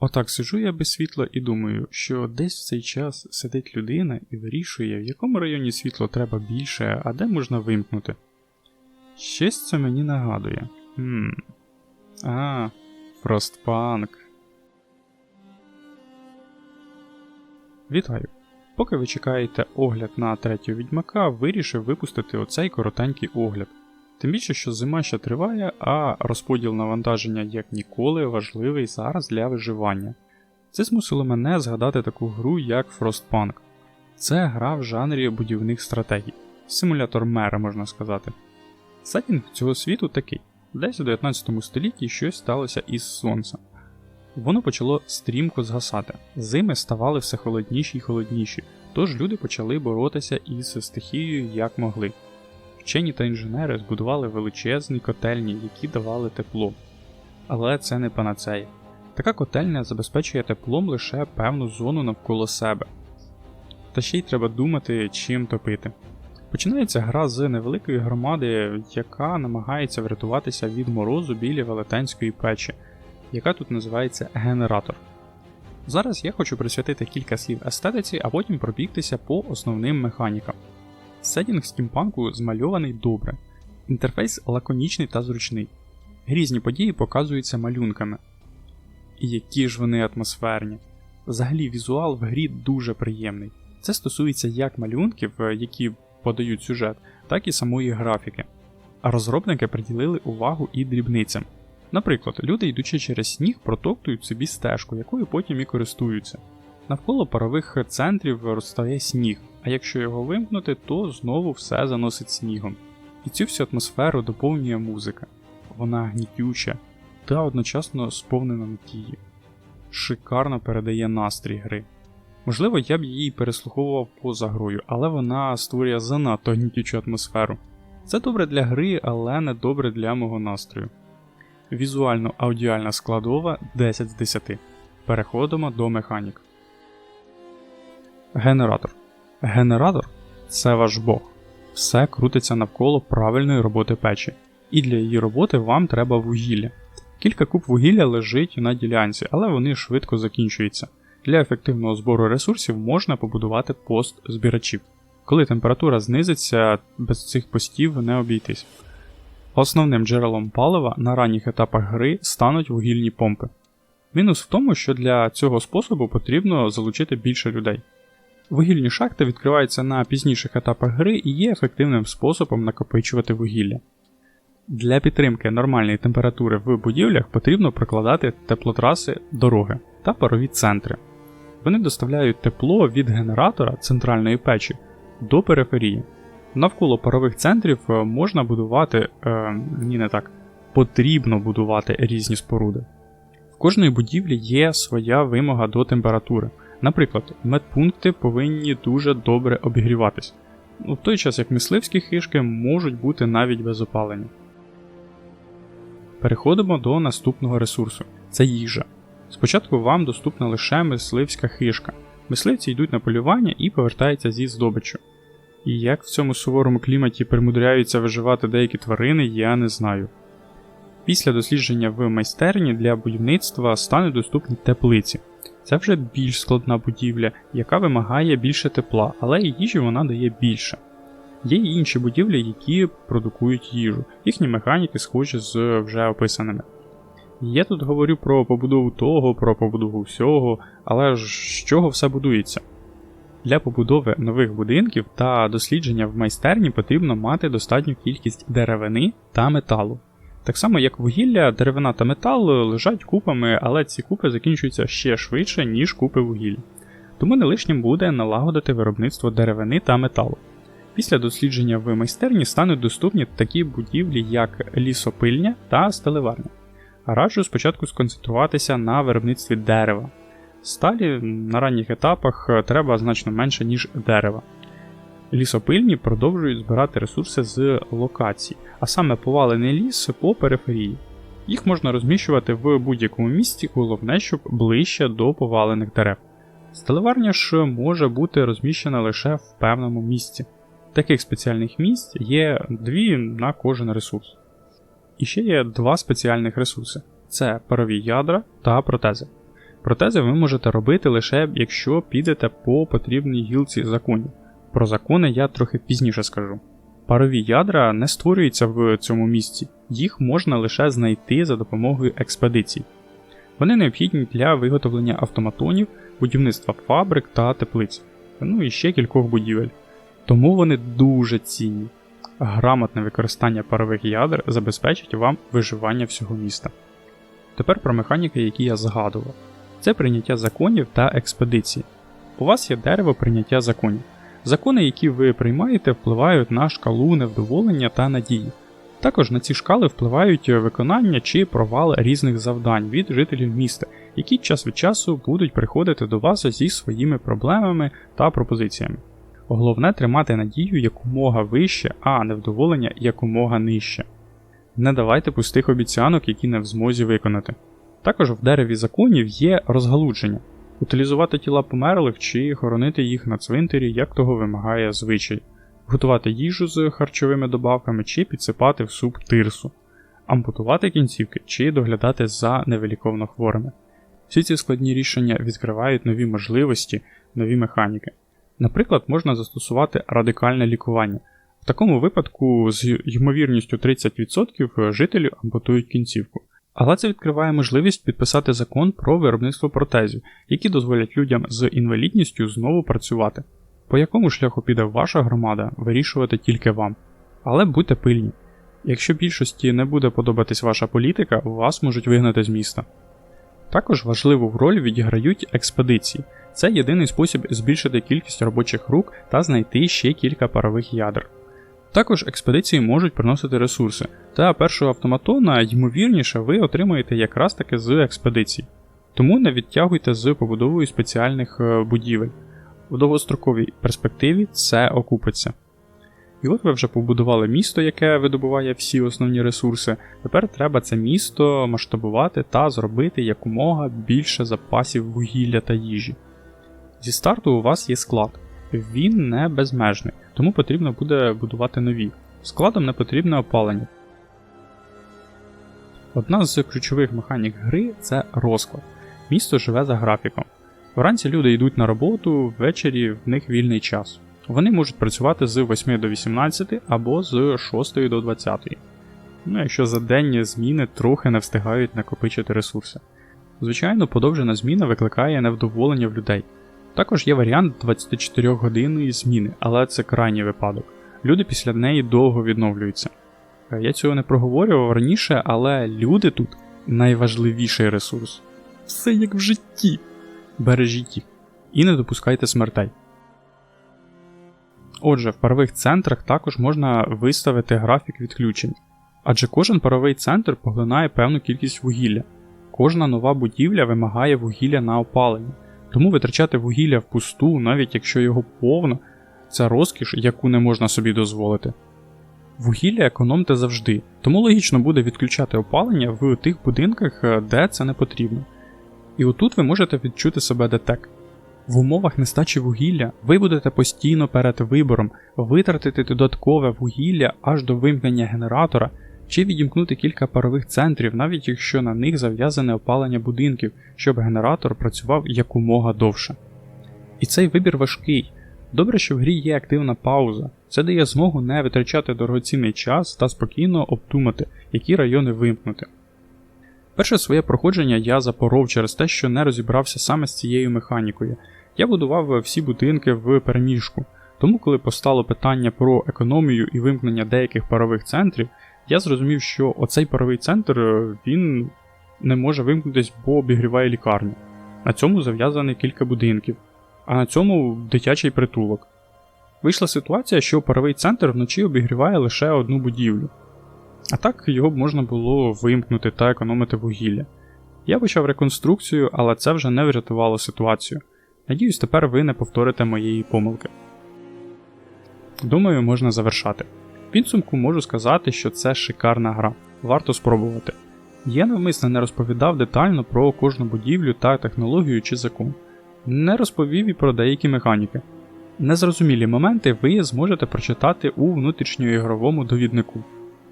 Отак сиджу я без світла і думаю, що десь в цей час сидить людина і вирішує, в якому районі світло треба більше, а де можна вимкнути. Щось це мені нагадує. Хм. А, Фростпанк. Вітаю! Поки ви чекаєте огляд на третього відьмака, вирішив випустити оцей коротенький огляд. Тим більше, що зима ще триває, а розподіл навантаження як ніколи важливий зараз для виживання. Це змусило мене згадати таку гру, як Frostpunk. Це гра в жанрі будівних стратегій, симулятор мера, можна сказати. Сетінг цього світу такий: десь у 19 столітті щось сталося із сонцем. Воно почало стрімко згасати, зими ставали все холодніші й холодніші, тож люди почали боротися із стихією як могли. Вчені та інженери збудували величезні котельні, які давали тепло. Але це не панацея. Така котельня забезпечує теплом лише певну зону навколо себе. Та ще й треба думати, чим топити. Починається гра з невеликої громади, яка намагається врятуватися від морозу біля велетенської печі, яка тут називається генератор. Зараз я хочу присвятити кілька слів естетиці, а потім пробігтися по основним механікам. Сетінг стімпанку змальований добре, інтерфейс лаконічний та зручний. Різні події показуються малюнками. І які ж вони атмосферні. Взагалі, візуал в грі дуже приємний. Це стосується як малюнків, е, які подають сюжет, так і самої графіки. А розробники приділили увагу і дрібницям. Наприклад, люди, йдучи через сніг, протоптують собі стежку, якою потім і користуються. Навколо парових центрів розстає сніг, а якщо його вимкнути, то знову все заносить снігом. І цю всю атмосферу доповнює музика. Вона гнітюча та одночасно сповнена надії. Шикарно передає настрій гри. Можливо, я б її переслуховував поза грою, але вона створює занадто гнітючу атмосферу. Це добре для гри, але не добре для мого настрою. Візуально аудіальна складова 10 з 10. Переходимо до механік. Генератор. Генератор це ваш Бог. Все крутиться навколо правильної роботи печі, і для її роботи вам треба вугілля. Кілька куб вугілля лежить на ділянці, але вони швидко закінчуються. Для ефективного збору ресурсів можна побудувати пост збирачів. Коли температура знизиться, без цих постів не обійтись. Основним джерелом палива на ранніх етапах гри стануть вугільні помпи. Мінус в тому, що для цього способу потрібно залучити більше людей. Вугільні шахти відкриваються на пізніших етапах гри і є ефективним способом накопичувати вугілля. Для підтримки нормальної температури в будівлях потрібно прокладати теплотраси дороги та парові центри. Вони доставляють тепло від генератора центральної печі до периферії. Навколо парових центрів е, можна будувати, е, ні не так, потрібно будувати різні споруди. В кожної будівлі є своя вимога до температури. Наприклад, медпункти повинні дуже добре обігріватись, в той час як мисливські хишки можуть бути навіть без опалення. Переходимо до наступного ресурсу це їжа. Спочатку вам доступна лише мисливська хишка. Мисливці йдуть на полювання і повертаються зі здобиччю. І як в цьому суворому кліматі примудряються виживати деякі тварини, я не знаю. Після дослідження в майстерні для будівництва стануть доступні теплиці. Це вже більш складна будівля, яка вимагає більше тепла, але їжі вона дає більше. Є й інші будівлі, які продукують їжу, їхні механіки схожі з вже описаними. Я тут говорю про побудову того, про побудову всього, але ж з чого все будується? Для побудови нових будинків та дослідження в майстерні потрібно мати достатню кількість деревини та металу. Так само, як вугілля, деревина та метал лежать купами, але ці купи закінчуються ще швидше, ніж купи вугілля. Тому не лишнім буде налагодити виробництво деревини та металу. Після дослідження в майстерні стануть доступні такі будівлі, як лісопильня та стелеварня. Раджу спочатку сконцентруватися на виробництві дерева. Сталі на ранніх етапах треба значно менше, ніж дерева. Лісопильні продовжують збирати ресурси з локацій, а саме повалений ліс по периферії. Їх можна розміщувати в будь-якому місці, головне, щоб ближче до повалених дерев. Стелеварня ж може бути розміщена лише в певному місці. Таких спеціальних місць є дві на кожен ресурс. І ще є два спеціальних ресурси: це парові ядра та протези. Протези ви можете робити лише якщо підете по потрібній гілці законів. Про закони я трохи пізніше скажу. Парові ядра не створюються в цьому місці, їх можна лише знайти за допомогою експедицій. Вони необхідні для виготовлення автоматонів, будівництва фабрик та теплиць, ну і ще кількох будівель. Тому вони дуже цінні. Грамотне використання парових ядер забезпечить вам виживання всього міста. Тепер про механіки, які я згадував. Це прийняття законів та експедиції. У вас є дерево прийняття законів. Закони, які ви приймаєте, впливають на шкалу невдоволення та надії. Також на ці шкали впливають виконання чи провал різних завдань від жителів міста, які час від часу будуть приходити до вас зі своїми проблемами та пропозиціями. Головне тримати надію якомога вище, а невдоволення якомога нижче. Не давайте пустих обіцянок, які не в змозі виконати. Також в дереві законів є розгалудження утилізувати тіла померлих чи хоронити їх на цвинтарі, як того вимагає звичай, готувати їжу з харчовими добавками чи підсипати в суп тирсу, ампутувати кінцівки чи доглядати за невиліковно хворими. Всі ці складні рішення відкривають нові можливості, нові механіки. Наприклад, можна застосувати радикальне лікування. В такому випадку з ймовірністю 30% жителів ампутують кінцівку. Але це відкриває можливість підписати закон про виробництво протезів, які дозволять людям з інвалідністю знову працювати. По якому шляху піде ваша громада, вирішувати тільки вам. Але будьте пильні. Якщо більшості не буде подобатись ваша політика, вас можуть вигнати з міста. Також важливу роль відіграють експедиції. Це єдиний спосіб збільшити кількість робочих рук та знайти ще кілька парових ядер. Також експедиції можуть приносити ресурси, та першого автоматона, ймовірніше, ви отримаєте якраз таки з експедицій. Тому не відтягуйте з побудовою спеціальних е, будівель. В довгостроковій перспективі це окупиться. І от ви вже побудували місто, яке видобуває всі основні ресурси. Тепер треба це місто масштабувати та зробити якомога більше запасів вугілля та їжі. Зі старту у вас є склад, він не безмежний, тому потрібно буде будувати нові. Складом не потрібне опалення. Одна з ключових механік гри це розклад. Місто живе за графіком. Вранці люди йдуть на роботу, ввечері в них вільний час. Вони можуть працювати з 8 до 18 або з 6 до 20. Ну, якщо за денні зміни трохи не встигають накопичити ресурси. Звичайно, подовжена зміна викликає невдоволення в людей. Також є варіант 24 годинної зміни, але це крайній випадок. Люди після неї довго відновлюються. Е, я цього не проговорював раніше, але люди тут найважливіший ресурс. Все як в житті. Бережіть їх і не допускайте смертей. Отже, в парових центрах також можна виставити графік відключень, адже кожен паровий центр поглинає певну кількість вугілля. Кожна нова будівля вимагає вугілля на опалення, тому витрачати вугілля впусту, навіть якщо його повно, це розкіш, яку не можна собі дозволити. Вугілля економте завжди, тому логічно буде відключати опалення в тих будинках, де це не потрібно. І отут ви можете відчути себе детек. В умовах нестачі вугілля ви будете постійно перед вибором витратити додаткове вугілля аж до вимкнення генератора чи відімкнути кілька парових центрів, навіть якщо на них зав'язане опалення будинків, щоб генератор працював якомога довше. І цей вибір важкий. Добре, що в грі є активна пауза, це дає змогу не витрачати дорогоцінний час та спокійно обдумати, які райони вимкнути. Перше своє проходження я запоров через те, що не розібрався саме з цією механікою. Я будував всі будинки в переміжку, тому коли постало питання про економію і вимкнення деяких парових центрів, я зрозумів, що оцей паровий центр він не може вимкнутись, бо обігріває лікарню. На цьому зав'язані кілька будинків, а на цьому дитячий притулок. Вийшла ситуація, що паровий центр вночі обігріває лише одну будівлю. А так його б можна було вимкнути та економити вугілля. Я почав реконструкцію, але це вже не врятувало ситуацію. Надіюсь, тепер ви не повторите моєї помилки. Думаю, можна завершати. Підсумку можу сказати, що це шикарна гра, варто спробувати. Я навмисно не розповідав детально про кожну будівлю та технологію чи закон, не розповів і про деякі механіки. Незрозумілі моменти ви зможете прочитати у внутрішньоігровому довіднику.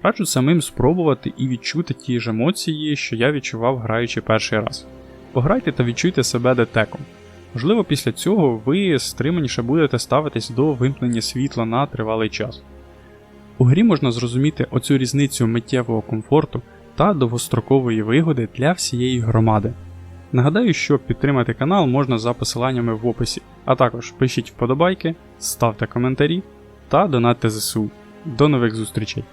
Раджу самим спробувати і відчути ті ж емоції, що я відчував граючи перший раз. Пограйте та відчуйте себе детеком. Можливо, після цього ви стриманіше будете ставитись до вимкнення світла на тривалий час. У грі можна зрозуміти оцю різницю миттєвого комфорту та довгострокової вигоди для всієї громади. Нагадаю, що підтримати канал можна за посиланнями в описі, а також пишіть вподобайки, ставте коментарі та донатьте ЗСУ. До нових зустрічей!